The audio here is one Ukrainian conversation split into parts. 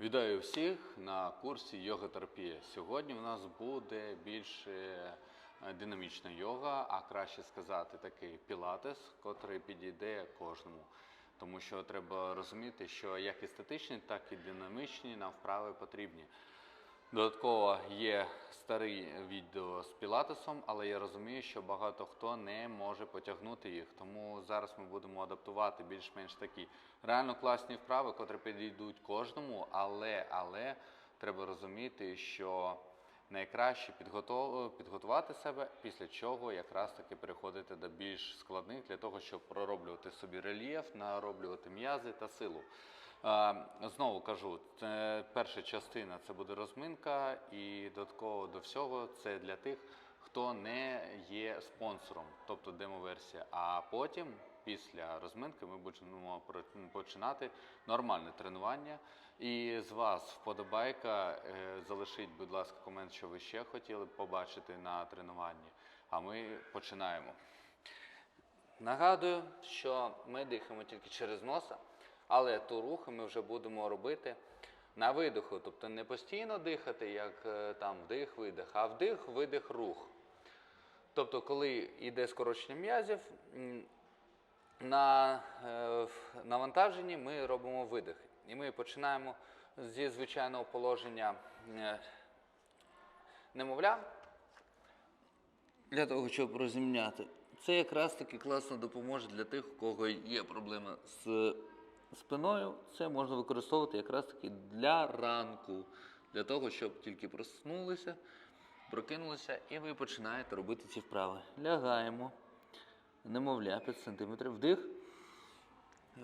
Вітаю всіх на курсі йога-терапія. Сьогодні у нас буде більш е, динамічна йога, а краще сказати такий пілатес, котрий підійде кожному. Тому що треба розуміти, що як естетичні, так і динамічні нам вправи потрібні. Додатково є старий відео з пілатесом, але я розумію, що багато хто не може потягнути їх. Тому зараз ми будемо адаптувати більш-менш такі реально класні вправи, котрі підійдуть кожному, але, але треба розуміти, що найкраще підготов... підготувати себе, після чого якраз таки переходити до більш складних для того, щоб пророблювати собі рельєф, нароблювати м'язи та силу. Знову кажу, перша частина це буде розминка, і додатково до всього це для тих, хто не є спонсором, тобто демоверсія. А потім, після розминки, ми будемо починати нормальне тренування. І з вас вподобайка, е, залишіть, будь ласка, комент, що ви ще хотіли побачити на тренуванні. А ми починаємо. Нагадую, що ми дихаємо тільки через носа, але ту рухи ми вже будемо робити на видиху. Тобто не постійно дихати, як е, там вдих-видих, а вдих, видих, рух. Тобто, коли йде скорочення м'язів, на е, навантаженні ми робимо видих. І ми починаємо зі звичайного положення е, немовля для того, щоб розімняти. Це якраз таки класно допоможе для тих, у кого є проблема з спиною. Це можна використовувати якраз таки для ранку, для того, щоб тільки проснулися, прокинулися, і ви починаєте робити ці вправи. Лягаємо. Немовля 5 см. Вдих.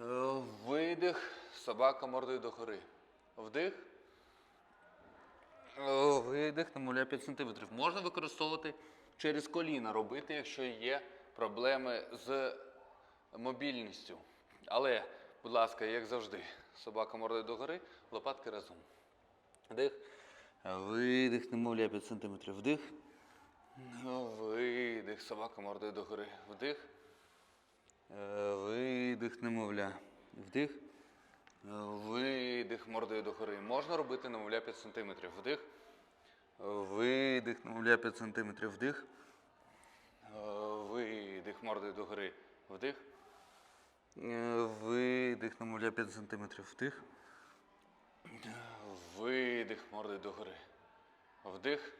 Е, Видих. Собака мордою догори. Вдих. Е, Видих, немовля 5 см. Можна використовувати через коліна робити, якщо є проблеми з мобільністю. Але, будь ласка, як завжди, собака мордою догори, лопатки разом. Вдих. Видих, немовля 5 см. Вдих. Видих, собака мордою догори. Вдих. Е, Видих, немовля. Вдих. Видих мордою догори. Можна робити немовля 5 см. Вдих. Видих, немовля 5 см. Вдих. Видих мордою догори. Вдих. Е, Видих, немовля 5 см. Вдих. Видих мордою догори. Вдих.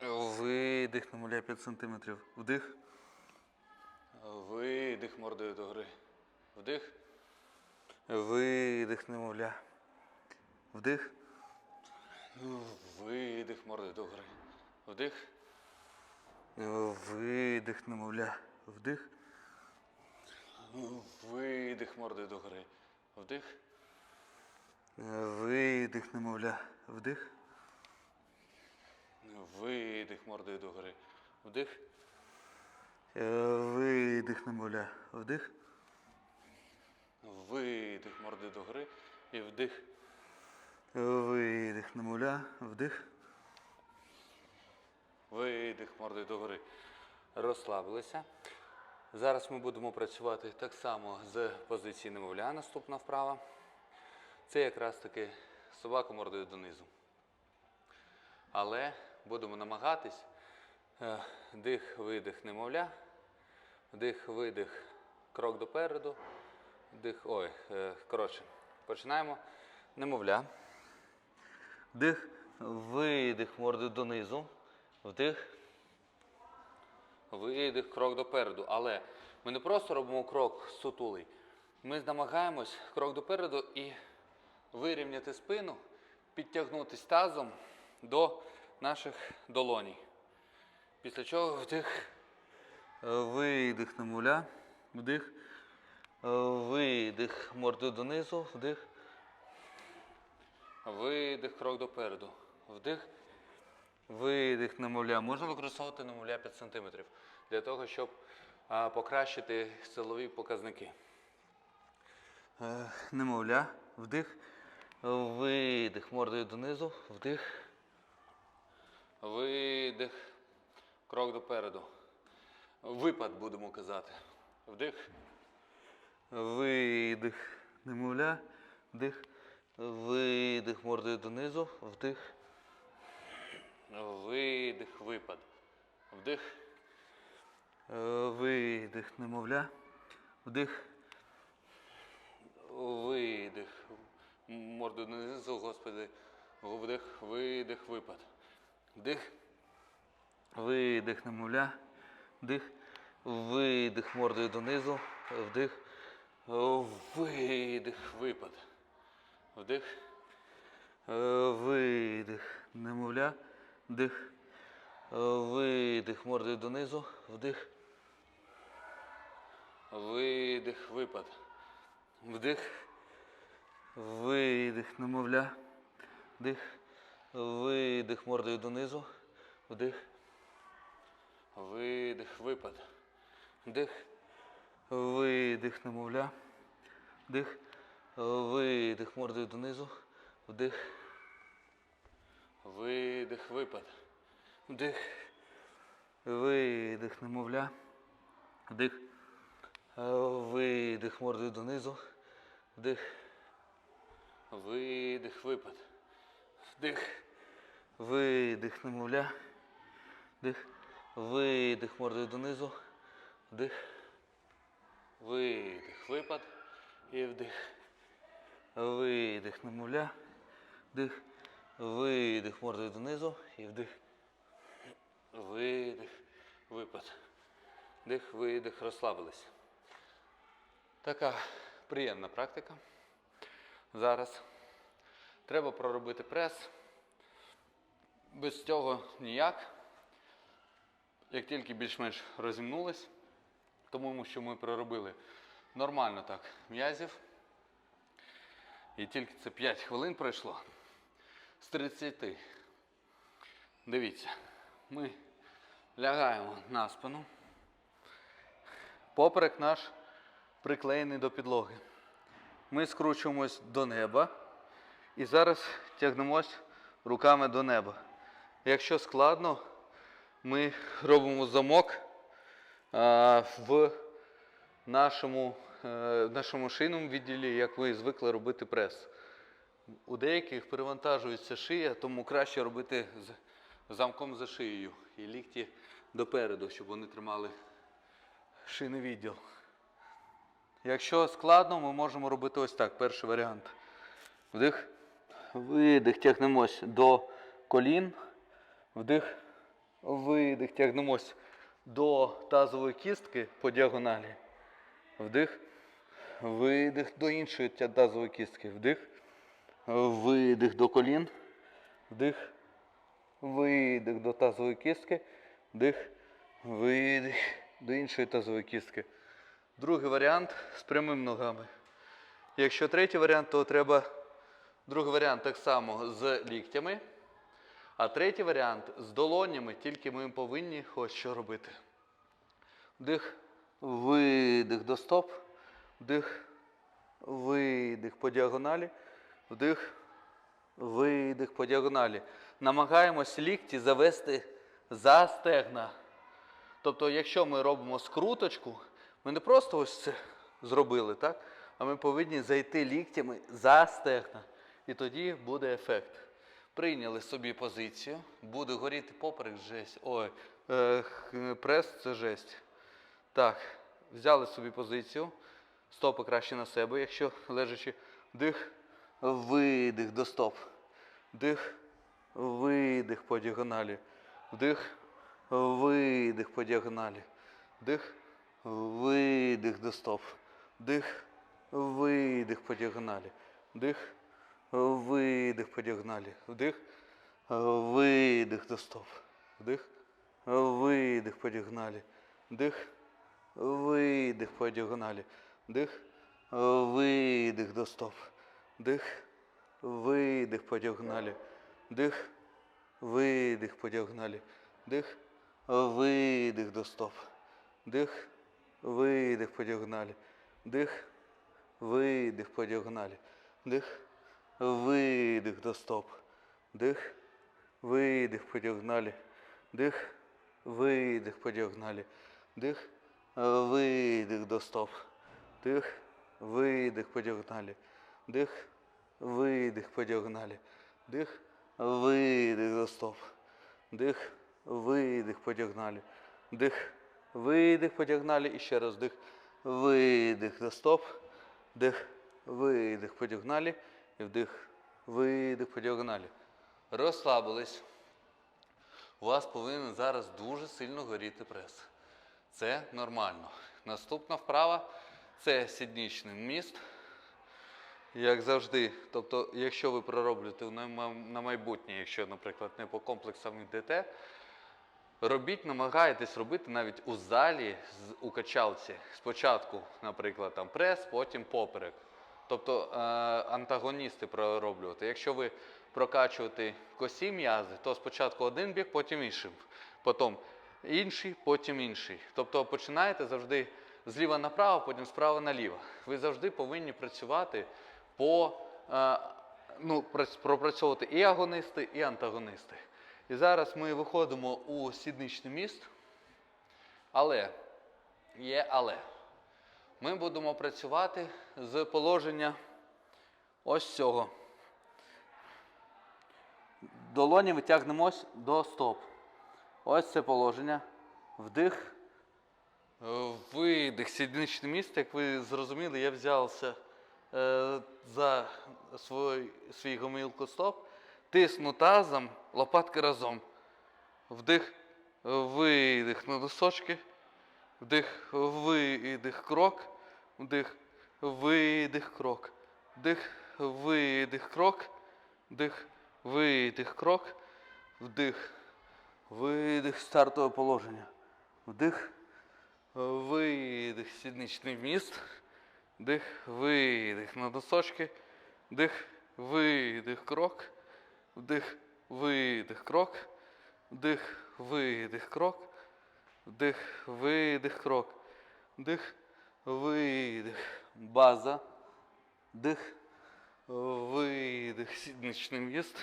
Видих, немовля 5 см. Вдих. Видих мордою догори. Вдих. Видих, немовля. Вдих. Видих мордою догори. Вдих. Видих, немовля. Вдих. Видих мордою догори. Вдих. Видих, немовля. Вдих. Видих мордою догори. Вдих. Видих, немовля. Вдих. Видих мордою догори і вдих. Видих, немовля. Вдих. Видих мордою догори. Розслабилися. Зараз ми будемо працювати так само з позиції немовля. Наступна вправа. Це якраз таки собака мордою донизу. Але будемо намагатись е, дих, видих, немовля, вдих, видих, крок допереду, дих, ой, е, коротше, починаємо. Немовля. Вдих, видих, мордою донизу. Вдих. Видих, крок допереду. Але ми не просто робимо крок сутулий. Ми намагаємось крок допереду і вирівняти спину, підтягнутись тазом до наших долоній. Після чого вдих. Видих на муля. Вдих. Видих мордою донизу. Вдих. Видих, крок допереду. Вдих. Видих немовля. Можна використовувати немовля 5 см для того, щоб покращити силові показники. Е, Немовля. Вдих. Видих мордою донизу. Вдих. Видих. Крок допереду. Випад будемо казати. Вдих. Видих. Немовля. Вдих. Видих мордою донизу. Вдих. Видих, випад. Вдих. Е, Видих, немовля. Вдих. Видих. Морду донизу, Господи. Вдих, видих, випад. Вдих. Видих, немовля. Вдих. Видих мордою донизу. Вдих. Видих, випад. Вдих. Е, Видих, немовля. Вдих. Е, Видих мордою донизу. Вдих. Видих, випад. Вдих. Видих, немовля. Вдих. Видих мордою донизу. Вдих. Видих, випад. Вдих. Видих, немовля. Вдих. Видих мордою донизу. Вдих. Видих, випад. Вдих. Видих, немовля. Вдих. Видих мордою донизу. Вдих. Видих, випад. Вдих. Видих, немовля. Вдих. Видих мордою донизу. Вдих. Видих, випад. І вдих. Видих, немовля. Вдих. Видих мордою донизу. І вдих. Видих, випад. Дих, видих, розслабились. Така приємна практика. Зараз треба проробити прес. Без цього ніяк. Як тільки більш-менш розімнулись, тому що ми проробили нормально так м'язів. І тільки це 5 хвилин пройшло з 30. Дивіться, ми лягаємо на спину. Поперек наш приклеєний до підлоги. Ми скручуємось до неба і зараз тягнемось руками до неба. Якщо складно, ми робимо замок а, в нашому, е, в нашому шийному відділі, як ви звикли робити прес. У деяких перевантажується шия, тому краще робити з замком за шиєю і лікті допереду, щоб вони тримали шийний відділ. Якщо складно, ми можемо робити ось так. Перший варіант. Вдих, видих, тягнемось до колін. Вдих, видих, тягнемось до тазової кістки по діагоналі. Вдих, видих до іншої тазової кістки. Вдих, видих до колін. Вдих, видих до тазової кістки. Вдих, видих до іншої тазової кістки. Другий варіант з прямими ногами. Якщо третій варіант, то треба другий варіант так само з ліктями. А третій варіант з долонями, тільки ми повинні ось що робити. Вдих, видих до стоп. Вдих, видих по діагоналі. Вдих, видих по діагоналі. Намагаємось лікті завести за стегна. Тобто, якщо ми робимо скруточку, ми не просто ось це зробили, так? А ми повинні зайти ліктями за стегна. І тоді буде ефект. Прийняли собі позицію, буде горіти поперек жесть. Ой, е, прес це жесть. Так, взяли собі позицію. Стопи краще на себе, якщо лежачи. Дих, видих до стоп. Дих, видих по діагоналі. Вдих, видих по діагоналі. Вдих, видих до стоп. Вдих, видих по. Вдих, видих по. Вдих, видих до стоп. Вдих, видих по. Вдих, видих по діагоналі. Вдих, видих до стоп. Вдих, видих по. Вдих, видих по. Вдих, видих до стоп. Вдих, видих по діагоналі. Вдих, видих по діагоналі. Вдих, видих до стоп. Вдих, видих по діагоналі. Вдих, видих по діагоналі. Вдих, видих до стоп. Вдих, видих по діагоналі. Вдих, видих по діагоналі. Дих, видих за стоп. Дих, видих по діагоналі. Дих, видих по діагоналі. І ще раз дих, видих за стоп. Дих, видих по діагоналі. І вдих, видих по діагоналі. Розслабились. У вас повинен зараз дуже сильно горіти прес. Це нормально. Наступна вправа це сіднічний міст. Як завжди, тобто, якщо ви пророблюєте на майбутнє, якщо, наприклад, не по комплексам йдете, робіть, намагайтесь робити навіть у залі у качалці. Спочатку, наприклад, там прес, потім поперек. Тобто е, антагоністи пророблювати. Якщо ви прокачуєте косі м'язи, то спочатку один бік, потім інший. Потім інший, потім інший. Тобто починаєте завжди зліва направо, потім справа наліво. Ви завжди повинні працювати по е, ну, пропрацьовувати і агонисти, і антагонисти. І зараз ми виходимо у сідничний міст. Але є але. Ми будемо працювати з положення ось цього. Долоні витягнемось до стоп. Ось це положення. Вдих. Видих, сідничне місце, як ви зрозуміли, я взявся е, за свій, свій гомілку стоп, тисну тазом, лопатки разом. Вдих, видих на носочки, вдих, видих, крок, вдих, видих, крок, вдих, видих, крок, вдих, видих, крок, вдих, видих, стартове положення. Вдих, видих, сідничний вміст, вдих, видих на носочки, вдих, видих, крок, вдих, видих, крок, вдих, видих, крок, вдих, видих, крок, вдих, видих, база, вдих, видих, сідничний в'їзд,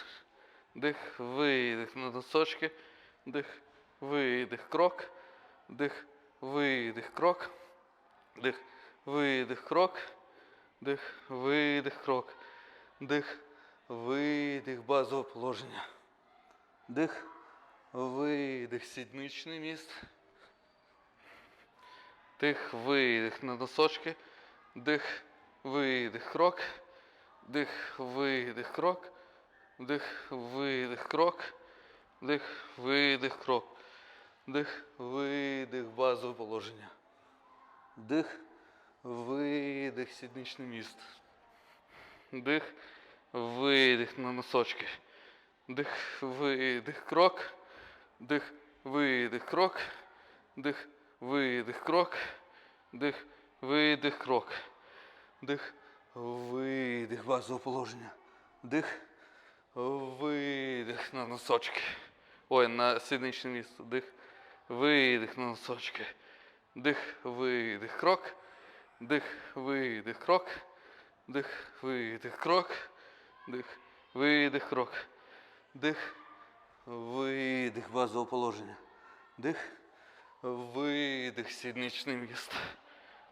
вдих, видих на носочки, вдих, видих, крок, вдих, видих, крок, вдих, видих, крок, вдих, видих, крок, вдих, видих, базове положення. Дих, видих, сідничний міст. Дих, видих на носочки. Дих, видих, крок. Дих, видих, крок. Дих, видих, крок. Дих, видих, крок. Дих, видих, базове положення. Дих, видих, сідничний міст. Дих, видих на носочки. Дих, видих, крок. Дих, видих, крок. Дих, видих, крок. Дих, видих, крок. Дих, видих, базове положення. Дих, видих на носочки. Ой, на сідничне місце. Дих, видих на носочки. Дих, видих, крок. Дих, видих, крок. Дих, видих, крок. Дих, видих, крок. Дих, видих, базове положення. Дих, видих, сідничний міст.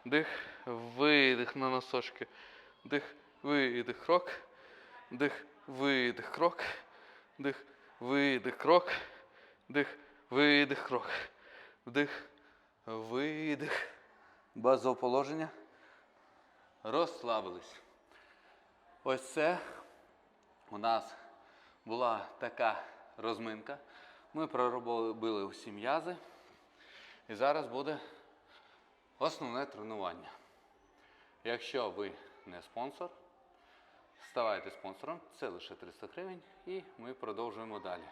Дих, видих на носочки. Дих, видих, крок. Дих, видих, крок. Дих, видих, крок. Дих, видих, крок. Вдих, видих. Базове положення. Розслабились. Ось це у нас була така розминка. Ми проробили усі м'язи. І зараз буде основне тренування. Якщо ви не спонсор, ставайте спонсором, це лише 300 гривень, і ми продовжуємо далі.